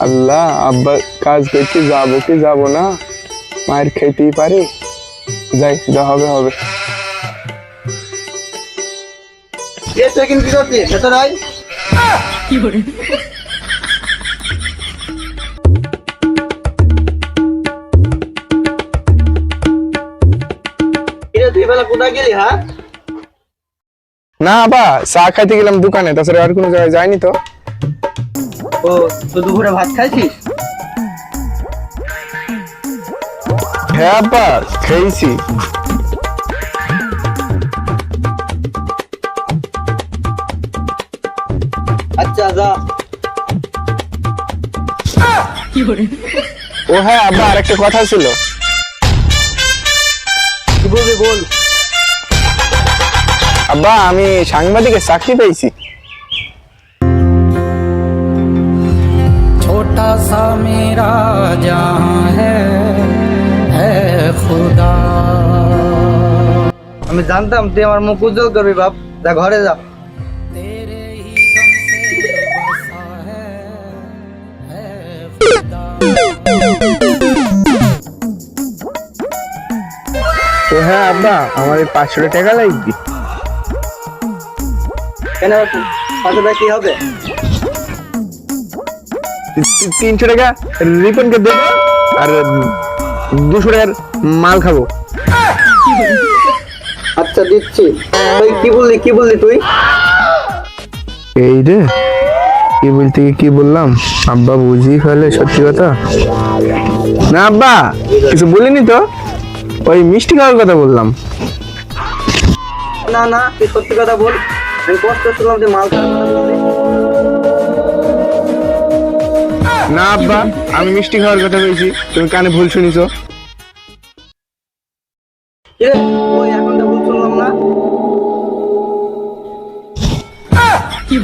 আল্লাহ আব্বা কাজ করতে যাব কি যাব না? মায়ের খেতেই পারি। যাই যা হবে হবে। কি কিরে কোথায় গেলি হ্যাঁ? না আব্বা চা খাইতে গেলাম দোকানে তাছাড়া আর কোনো জায়গায় যায়নি তো। ও তো দুপুরে ভাত খাইছিস? হ্যাঁ আব্বা খেয়েছি। আচ্ছা যা। ও হ্যাঁ আব্বা আরেকটা কথা ছিল। কি বলবি বল। আব্বা আমি সাংবাদিকের চাকরি পেয়েছি। छोटा सा मेरा जहां है है खुदा আমি জানতাম তুই আমার মুখ উজ্জ্বল করবি বাপ যা ঘরে যা तेरे ही दम से बसा है है खुदा তো হ্যাঁ আব্বা আমার এই পাঁচশো টাকা লাগবে কেন বাপু পাঁচশো টাকা কি হবে তি- তি- তিনশো টাকা রিপনকে দেবো আর দুশো টাকার মাল খাব। আচ্ছা দিচ্ছি। তুই কি বললি কি বললি তুই? এই রে কি বলতে কি বললাম? আব্বা বুঝি ফেলে সত্যি কথা? না আব্বা কিছু বলিনি তো। ওই মিষ্টি খাওয়ার কথা বললাম। না না তুই সত্যি কথা বল। আমি কষ্ট করছিলাম যে মাল খাওয়ার কথা না আব্বা আমি মিষ্টি খাওয়ার কথা বলছি তুমি কানে ভুল শুনিছো।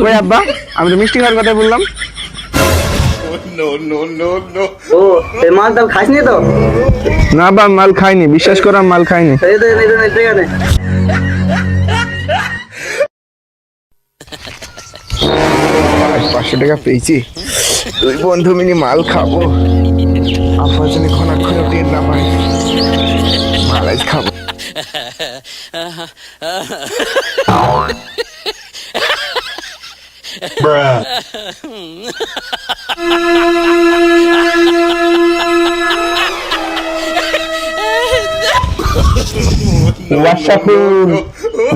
ওই আব্বা আমি তো মিষ্টি খাওয়ার কথা বললাম। ও মাল তাও খাসনি তো? না আব্বা মাল খাইনি বিশ্বাস করো মাল খাইনি। এই তো এই তো এই তো এখানে পাঁচশো টাকা পেয়েছি। দুই বন্ধু মিলে মাল খাব। আব্বার জন্য ক্ষণাক্ষণ টের না পাই মাল আজ খাব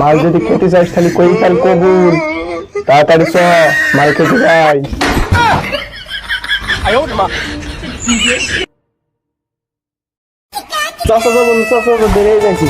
মাল যদি খেতে চাস তাহলে কই কাল কবুল। তাড়াতাড়ি চ, মাল খেতে যাই চাষা যাব চাষা যাব বেড়ে যাচ্ছি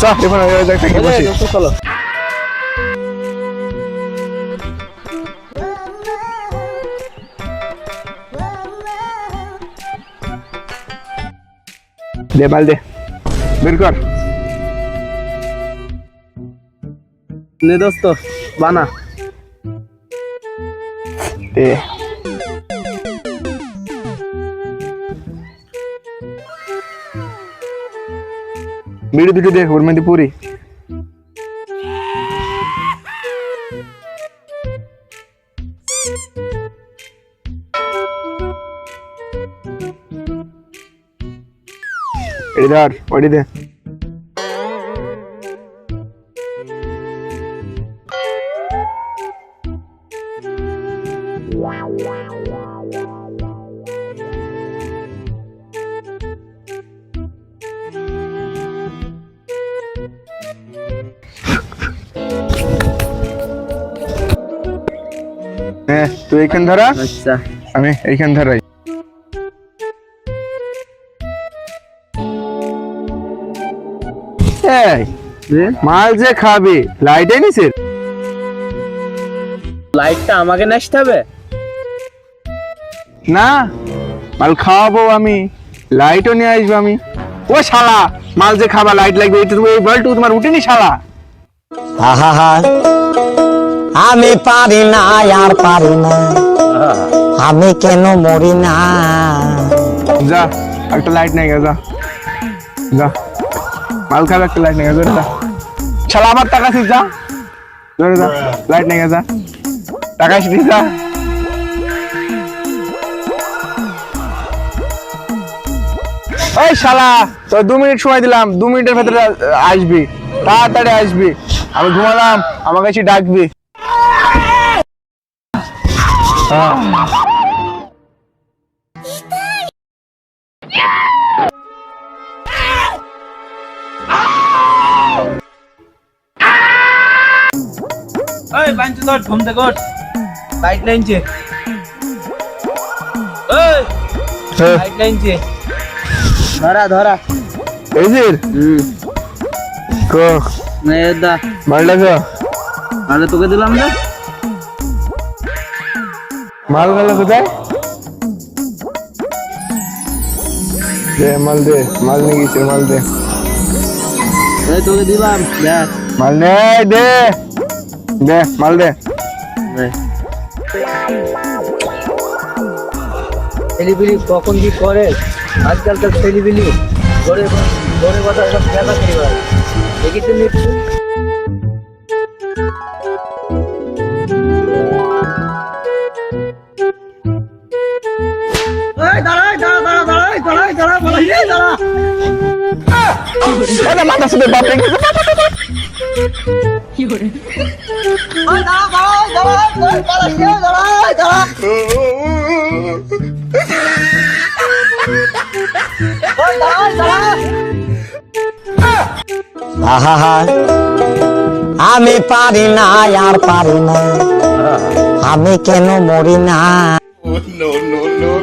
চল এবার ওই জায়গায় বসি। চলো। দে মাল দে। বের কর। নে দোস্ত বানা। দে। मेरी बीड़ी देख और मेहंदी पूरी। इधर ओडी दे। তুই এইখান ধরা। আচ্ছা। আমি এইখান ধরাই। এই মাল যে খাবি লাইট লাইটটা আমাকে নাচতে হবে? না মাল খাওয়াবো আমি। লাইটও নিয়ে আসব আমি। ও শালা মাল যে খাবা লাইট লাগবে এই বলটু তোমার উঠেনি শালা। আহা আমি পারি না, আর পারি না। আমি কেন মরি না? যা, একটা লাইট নিয়ে যা। যা। মাল খাবে, একটা লাইট নিয়ে যা। শালা, আমার টাকা যা। জোরে যা লাইট নিয়ে গেছে টাকা ছিস যা। ওই শালা তো দু মিনিট সময় দিলাম, দু মিনিটের ভেতরে আসবি। তাড়াতাড়ি আসবি। আমি ঘুমালাম আমার কাছে ডাকবি। ওই বাঞ্চু ধর ঘুম থেকে ওঠ। লাইট লাইনছে ওই হ্যাঁ। ধরা ধরা। কো? নে দা। আরে তোকে দিলাম না? মাল গেল কোথায়? দে মাল দে মাল নিয়ে গেছে মাল দে। তোকে দিলাম দেখ মাল নে দে দে মাল দে। ছেলিবিলি কখন কি করে? আজকালকার ছেলিবিলি ঘরে ঘরে কথা সব দেখা করি ভাই। দেখিতে নিচ্ছি আমি পারি না আর পারি না। আমি কেন মরি না? দাঁড়া